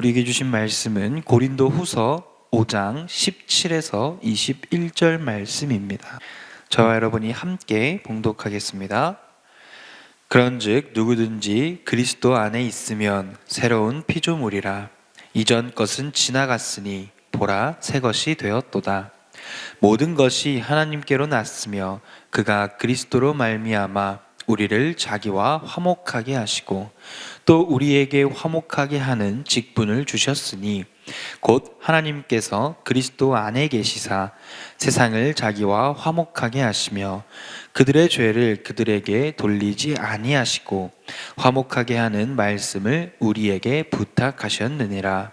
우리에게 주신 말씀은 고린도 후서 5장 17에서 21절 말씀입니다. 저와 여러분이 함께 봉독하겠습니다. 그런즉 누구든지 그리스도 안에 있으면 새로운 피조물이라 이전 것은 지나갔으니 보라 새 것이 되었도다. 모든 것이 하나님께로 났으며 그가 그리스도로 말미암아 우리를 자기와 화목하게 하시고 또 우리에게 화목하게 하는 직분을 주셨으니 곧 하나님께서 그리스도 안에 계시사 세상을 자기와 화목하게 하시며 그들의 죄를 그들에게 돌리지 아니하시고 화목하게 하는 말씀을 우리에게 부탁하셨느니라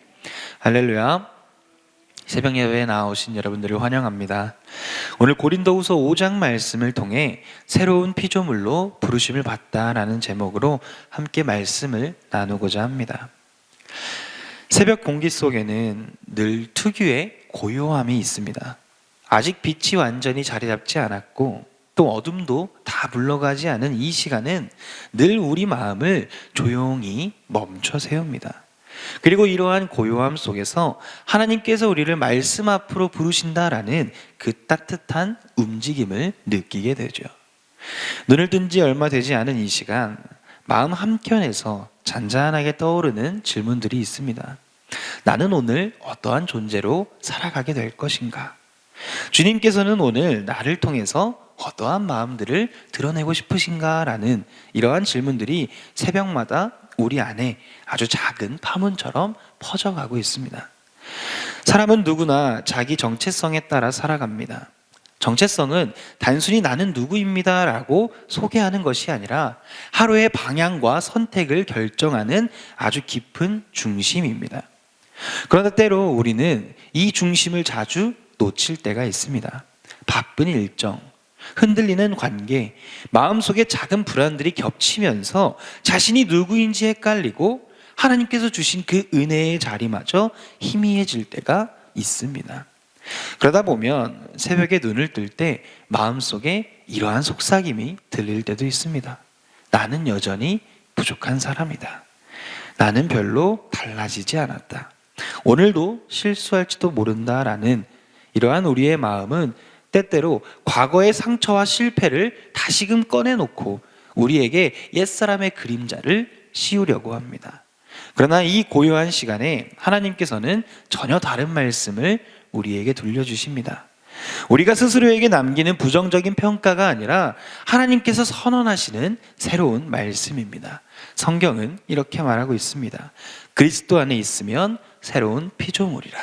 할렐루야. 새벽 예배에 나오신 여러분들을 환영합니다. 오늘 고린도후서 5장 말씀을 통해 새로운 피조물로 부르심을 받다라는 제목으로 함께 말씀을 나누고자 합니다. 새벽 공기 속에는 늘 특유의 고요함이 있습니다. 아직 빛이 완전히 자리 잡지 않았고 또 어둠도 다 물러가지 않은 이 시간은 늘 우리 마음을 조용히 멈춰 세웁니다. 그리고 이러한 고요함 속에서 하나님께서 우리를 말씀 앞으로 부르신다라는 그 따뜻한 움직임을 느끼게 되죠. 눈을 뜬 지 얼마 되지 않은 이 시간, 마음 한켠에서 잔잔하게 떠오르는 질문들이 있습니다. 나는 오늘 어떠한 존재로 살아가게 될 것인가? 주님께서는 오늘 나를 통해서 어떠한 마음들을 드러내고 싶으신가? 라는 이러한 질문들이 새벽마다 우리 안에 아주 작은 파문처럼 퍼져가고 있습니다. 사람은 누구나 자기 정체성에 따라 살아갑니다. 정체성은 단순히 나는 누구입니다 라고 소개하는 것이 아니라 하루의 방향과 선택을 결정하는 아주 깊은 중심입니다. 그러나 때로 우리는 이 중심을 자주 놓칠 때가 있습니다. 바쁜 일정, 흔들리는 관계, 마음속에 작은 불안들이 겹치면서 자신이 누구인지 헷갈리고 하나님께서 주신 그 은혜의 자리마저 희미해질 때가 있습니다. 그러다 보면 새벽에 눈을 뜰 때 마음속에 이러한 속삭임이 들릴 때도 있습니다. 나는 여전히 부족한 사람이다. 나는 별로 달라지지 않았다. 오늘도 실수할지도 모른다라는 이러한 우리의 마음은 때때로 과거의 상처와 실패를 다시금 꺼내놓고 우리에게 옛사람의 그림자를 씌우려고 합니다. 그러나 이 고요한 시간에 하나님께서는 전혀 다른 말씀을 우리에게 들려주십니다. 우리가 스스로에게 남기는 부정적인 평가가 아니라 하나님께서 선언하시는 새로운 말씀입니다. 성경은 이렇게 말하고 있습니다. 그리스도 안에 있으면 새로운 피조물이라.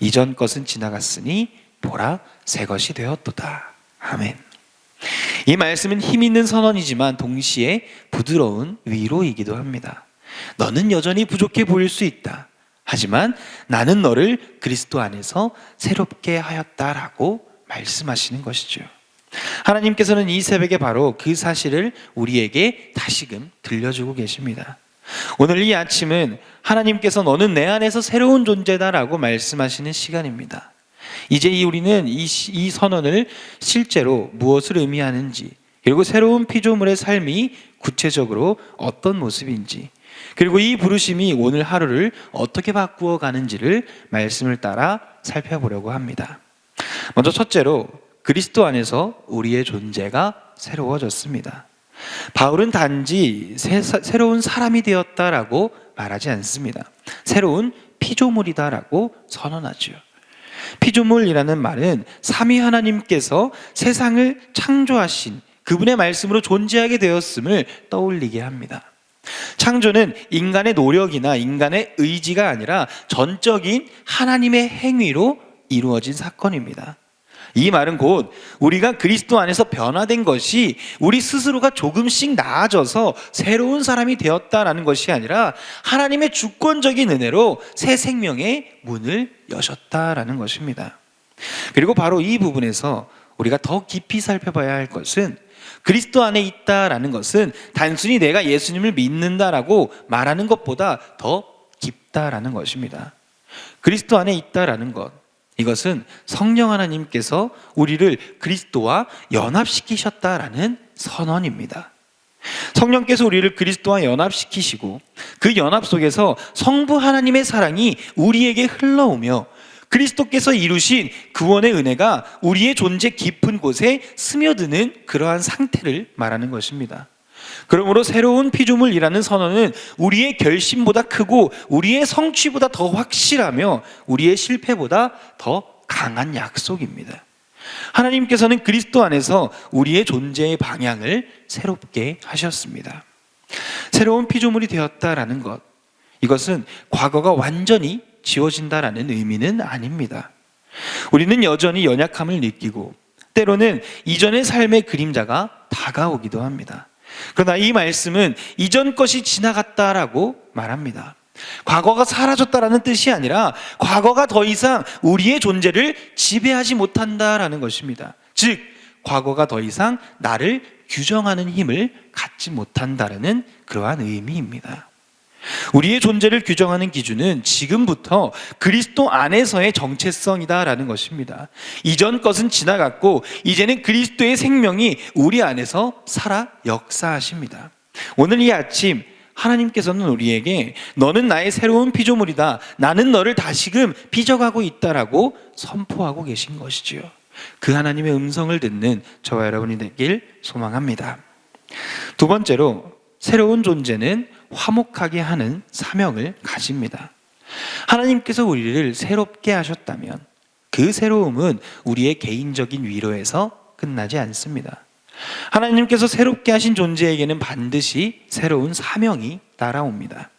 이전 것은 지나갔으니 보라 새 것이 되었도다. 아멘. 이 말씀은 힘 있는 선언이지만 동시에 부드러운 위로이기도 합니다. 너는 여전히 부족해 보일 수 있다. 하지만 나는 너를 그리스도 안에서 새롭게 하였다라고 말씀하시는 것이죠. 하나님께서는 이 새벽에 바로 그 사실을 우리에게 다시금 들려주고 계십니다. 오늘 이 아침은 하나님께서 너는 내 안에서 새로운 존재다라고 말씀하시는 시간입니다. 이제 우리는 이, 이 선언을 실제로 무엇을 의미하는지, 그리고 새로운 피조물의 삶이 구체적으로 어떤 모습인지, 그리고 이 부르심이 오늘 하루를 어떻게 바꾸어 가는지를 말씀을 따라 살펴보려고 합니다. 먼저 첫째로 그리스도 안에서 우리의 존재가 새로워졌습니다. 바울은 단지 새, 새로운 사람이 되었다라고 말하지 않습니다. 새로운 피조물이다라고 선언하죠. 피조물이라는 말은 삼위 하나님께서 세상을 창조하신 그분의 말씀으로 존재하게 되었음을 떠올리게 합니다. 창조는 인간의 노력이나 인간의 의지가 아니라 전적인 하나님의 행위로 이루어진 사건입니다. 이 말은 곧 우리가 그리스도 안에서 변화된 것이 우리 스스로가 조금씩 나아져서 새로운 사람이 되었다라는 것이 아니라 하나님의 주권적인 은혜로 새 생명의 문을 여셨다라는 것입니다. 그리고 바로 이 부분에서 우리가 더 깊이 살펴봐야 할 것은 그리스도 안에 있다라는 것은 단순히 내가 예수님을 믿는다라고 말하는 것보다 더 깊다라는 것입니다. 그리스도 안에 있다라는 것. 이것은 성령 하나님께서 우리를 그리스도와 연합시키셨다라는 선언입니다. 성령께서 우리를 그리스도와 연합시키시고 그 연합 속에서 성부 하나님의 사랑이 우리에게 흘러오며 그리스도께서 이루신 구원의 은혜가 우리의 존재 깊은 곳에 스며드는 그러한 상태를 말하는 것입니다. 그러므로 새로운 피조물이라는 선언은 우리의 결심보다 크고 우리의 성취보다 더 확실하며 우리의 실패보다 더 강한 약속입니다. 하나님께서는 그리스도 안에서 우리의 존재의 방향을 새롭게 하셨습니다. 새로운 피조물이 되었다라는 것. 이것은 과거가 완전히 지워진다라는 의미는 아닙니다. 우리는 여전히 연약함을 느끼고 때로는 이전의 삶의 그림자가 다가오기도 합니다. 그러나 이 말씀은 이전 것이 지나갔다라고 말합니다. 과거가 사라졌다라는 뜻이 아니라 과거가 더 이상 우리의 존재를 지배하지 못한다라는 것입니다. 즉, 과거가 더 이상 나를 규정하는 힘을 갖지 못한다라는 그러한 의미입니다. 우리의 존재를 규정하는 기준은 지금부터 그리스도 안에서의 정체성이다라는 것입니다. 이전 것은 지나갔고 이제는 그리스도의 생명이 우리 안에서 살아 역사하십니다. 오늘 이 아침 하나님께서는 우리에게 너는 나의 새로운 피조물이다. 나는 너를 다시금 빚어가고 있다라고 선포하고 계신 것이지요. 그 하나님의 음성을 듣는 저와 여러분이 되길 소망합니다. 두 번째로 새로운 존재는 화목하게 하는 사명을 가집니다. 하나님께서 우리를 새롭게 하셨다면 그 새로움은 우리의 개인적인 위로에서 끝나지 않습니다. 하나님께서 새롭게 하신 존재에게는 반드시 새로운 사명이 따라옵니다.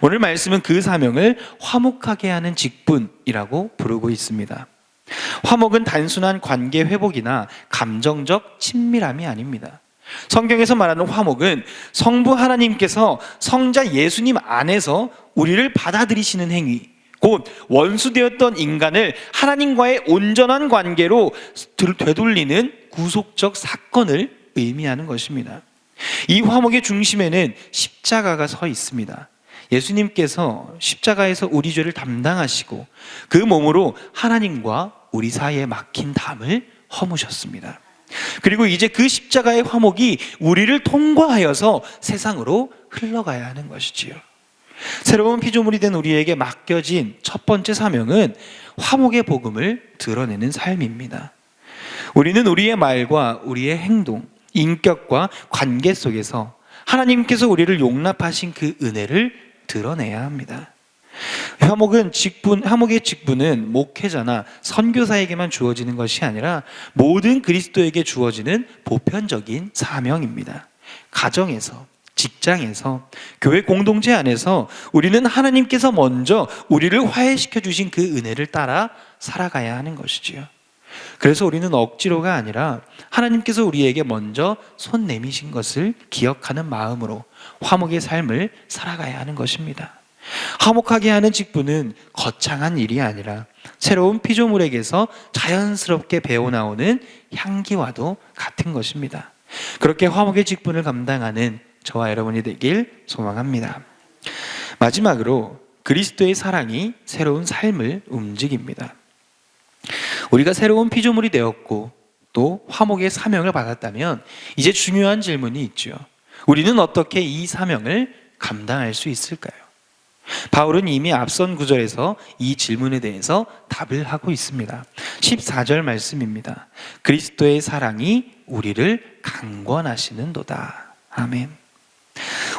오늘 말씀은 그 사명을 화목하게 하는 직분이라고 부르고 있습니다. 화목은 단순한 관계 회복이나 감정적 친밀함이 아닙니다. 성경에서 말하는 화목은 성부 하나님께서 성자 예수님 안에서 우리를 받아들이시는 행위, 곧 원수되었던 인간을 하나님과의 온전한 관계로 되돌리는 구속적 사건을 의미하는 것입니다. 이 화목의 중심에는 십자가가 서 있습니다. 예수님께서 십자가에서 우리 죄를 담당하시고 그 몸으로 하나님과 우리 사이에 막힌 담을 허무셨습니다. 그리고 이제 그 십자가의 화목이 우리를 통과하여서 세상으로 흘러가야 하는 것이지요. 새로운 피조물이 된 우리에게 맡겨진 첫 번째 사명은 화목의 복음을 드러내는 삶입니다. 우리는 우리의 말과 우리의 행동, 인격과 관계 속에서 하나님께서 우리를 용납하신 그 은혜를 드러내야 합니다. 화목은 직분, 화목의 직분은 목회자나 선교사에게만 주어지는 것이 아니라 모든 그리스도에게 주어지는 보편적인 사명입니다. 가정에서, 직장에서, 교회 공동체 안에서 우리는 하나님께서 먼저 우리를 화해시켜 주신 그 은혜를 따라 살아가야 하는 것이지요. 그래서 우리는 억지로가 아니라 하나님께서 우리에게 먼저 손 내미신 것을 기억하는 마음으로 화목의 삶을 살아가야 하는 것입니다. 화목하게 하는 직분은 거창한 일이 아니라 새로운 피조물에게서 자연스럽게 배어나오는 향기와도 같은 것입니다. 그렇게 화목의 직분을 감당하는 저와 여러분이 되길 소망합니다. 마지막으로 그리스도의 사랑이 새로운 삶을 움직입니다. 우리가 새로운 피조물이 되었고 또 화목의 사명을 받았다면 이제 중요한 질문이 있죠. 우리는 어떻게 이 사명을 감당할 수 있을까요? 바울은 이미 앞선 구절에서 이 질문에 대해서 답을 하고 있습니다. 14절 말씀입니다. 그리스도의 사랑이 우리를 강권하시는도다. 아멘.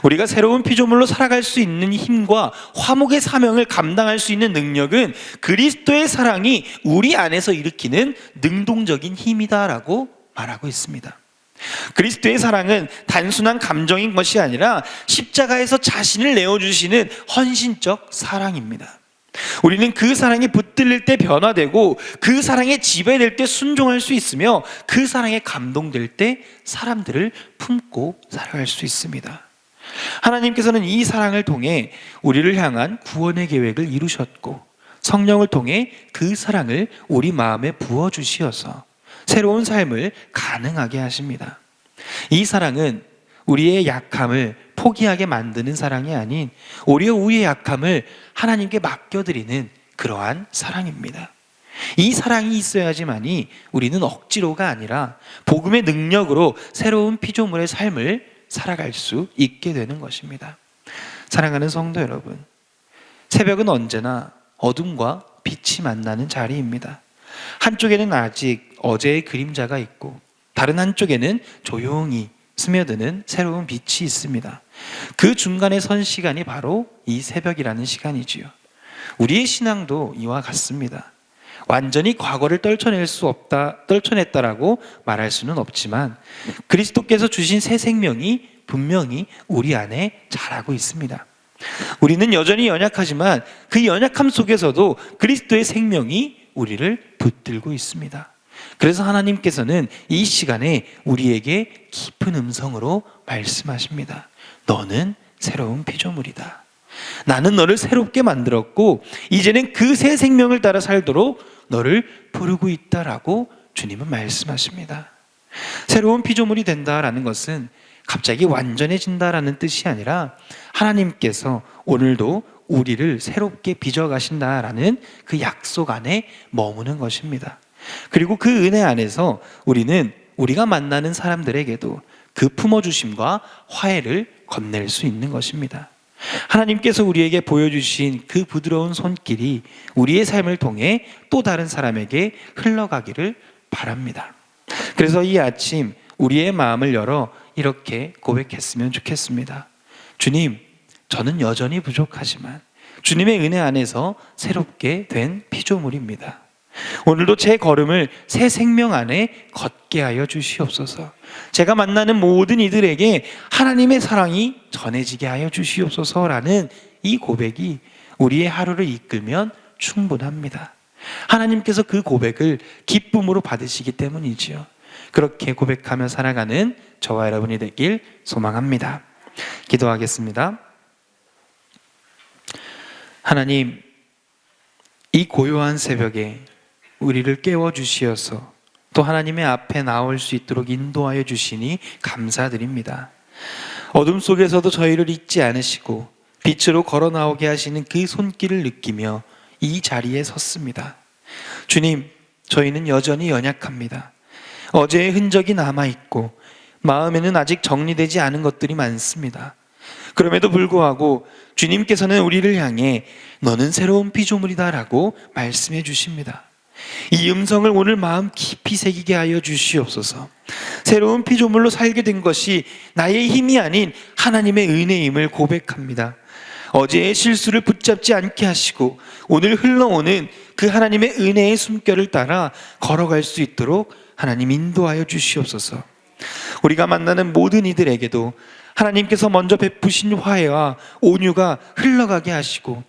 우리가 새로운 피조물로 살아갈 수 있는 힘과 화목의 사명을 감당할 수 있는 능력은 그리스도의 사랑이 우리 안에서 일으키는 능동적인 힘이다라고 말하고 있습니다. 그리스도의 사랑은 단순한 감정인 것이 아니라 십자가에서 자신을 내어주시는 헌신적 사랑입니다. 우리는 그 사랑에 붙들릴 때 변화되고 그 사랑에 지배될 때 순종할 수 있으며 그 사랑에 감동될 때 사람들을 품고 살아갈 수 있습니다. 하나님께서는 이 사랑을 통해 우리를 향한 구원의 계획을 이루셨고 성령을 통해 그 사랑을 우리 마음에 부어 주시어서 새로운 삶을 가능하게 하십니다. 이 사랑은 우리의 약함을 포기하게 만드는 사랑이 아닌 오히려 우리의 약함을 하나님께 맡겨드리는 그러한 사랑입니다. 이 사랑이 있어야지만이 우리는 억지로가 아니라 복음의 능력으로 새로운 피조물의 삶을 살아갈 수 있게 되는 것입니다. 사랑하는 성도 여러분, 새벽은 언제나 어둠과 빛이 만나는 자리입니다. 한쪽에는 아직 어제의 그림자가 있고 다른 한쪽에는 조용히 스며드는 새로운 빛이 있습니다. 그 중간에 선 시간이 바로 이 새벽이라는 시간이지요. 우리의 신앙도 이와 같습니다. 완전히 과거를 떨쳐낼 수 없다, 떨쳐냈다라고 말할 수는 없지만 그리스도께서 주신 새 생명이 분명히 우리 안에 자라고 있습니다. 우리는 여전히 연약하지만 그 연약함 속에서도 그리스도의 생명이 우리를 붙들고 있습니다. 그래서 하나님께서는 이 시간에 우리에게 깊은 음성으로 말씀하십니다. 너는 새로운 피조물이다. 나는 너를 새롭게 만들었고 이제는 그 새 생명을 따라 살도록 너를 부르고 있다라고 주님은 말씀하십니다. 새로운 피조물이 된다라는 것은 갑자기 완전해진다라는 뜻이 아니라 하나님께서 오늘도 우리를 새롭게 빚어 가신다라는 그 약속 안에 머무는 것입니다. 그리고 그 은혜 안에서 우리는 우리가 만나는 사람들에게도 그 품어주심과 화해를 건넬 수 있는 것입니다. 하나님께서 우리에게 보여주신 그 부드러운 손길이 우리의 삶을 통해 또 다른 사람에게 흘러가기를 바랍니다. 그래서 이 아침 우리의 마음을 열어 이렇게 고백했으면 좋겠습니다. 주님, 저는 여전히 부족하지만 주님의 은혜 안에서 새롭게 된 피조물입니다. 오늘도 제 걸음을 새 생명 안에 걷게 하여 주시옵소서. 제가 만나는 모든 이들에게 하나님의 사랑이 전해지게 하여 주시옵소서라는 이 고백이 우리의 하루를 이끌면 충분합니다. 하나님께서 그 고백을 기쁨으로 받으시기 때문이지요. 그렇게 고백하며 살아가는 저와 여러분이 되길 소망합니다. 기도하겠습니다. 하나님, 이 고요한 새벽에 우리를 깨워 주시어서 또 하나님의 앞에 나올 수 있도록 인도하여 주시니 감사드립니다. 어둠 속에서도 저희를 잊지 않으시고 빛으로 걸어 나오게 하시는 그 손길을 느끼며 이 자리에 섰습니다. 주님, 저희는 여전히 연약합니다. 어제의 흔적이 남아 있고 마음에는 아직 정리되지 않은 것들이 많습니다. 그럼에도 불구하고 주님께서는 우리를 향해 너는 새로운 피조물이다라고 말씀해 주십니다. 이 음성을 오늘 마음 깊이 새기게 하여 주시옵소서. 새로운 피조물로 살게 된 것이 나의 힘이 아닌 하나님의 은혜임을 고백합니다. 어제의 실수를 붙잡지 않게 하시고 오늘 흘러오는 그 하나님의 은혜의 숨결을 따라 걸어갈 수 있도록 하나님 인도하여 주시옵소서. 우리가 만나는 모든 이들에게도 하나님께서 먼저 베푸신 화해와 온유가 흘러가게 하시고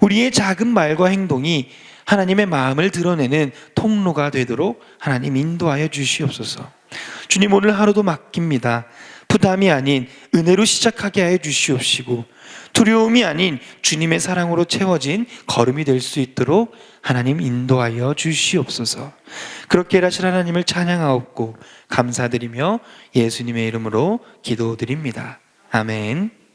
우리의 작은 말과 행동이 하나님의 마음을 드러내는 통로가 되도록 하나님 인도하여 주시옵소서. 주님 오늘 하루도 맡깁니다. 부담이 아닌 은혜로 시작하게 하여 주시옵시고 두려움이 아닌 주님의 사랑으로 채워진 걸음이 될 수 있도록 하나님 인도하여 주시옵소서. 그렇게 일하실 하나님을 찬양하옵고 감사드리며 예수님의 이름으로 기도드립니다. 아멘.